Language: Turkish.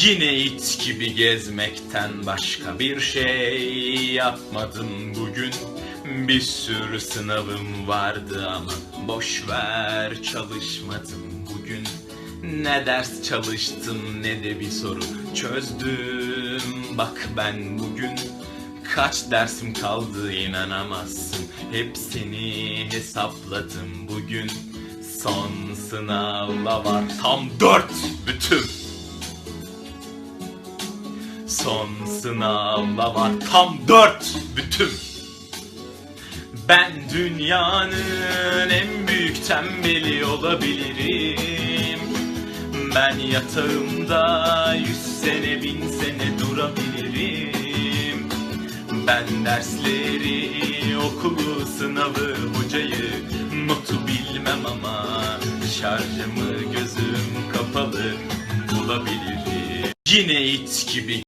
Yine it gibi gezmekten başka bir şey yapmadım bugün. Bir sürü sınavım vardı ama boş ver çalışmadım bugün. Ne ders çalıştım ne de bir soru çözdüm. Bak ben bugün kaç dersim kaldı inanamazsın. Hepsini hesapladım bugün. Son sınavla var tam dört bütün Son sınavla var tam dört bütün. Ben dünyanın en büyük tembeli olabilirim. Ben yatağımda yüz sene bin sene durabilirim. Ben dersleri, okulu, sınavı, hocayı, notu bilmem ama Şarjımı gözüm kapalı bulabilirim. Yine it gibi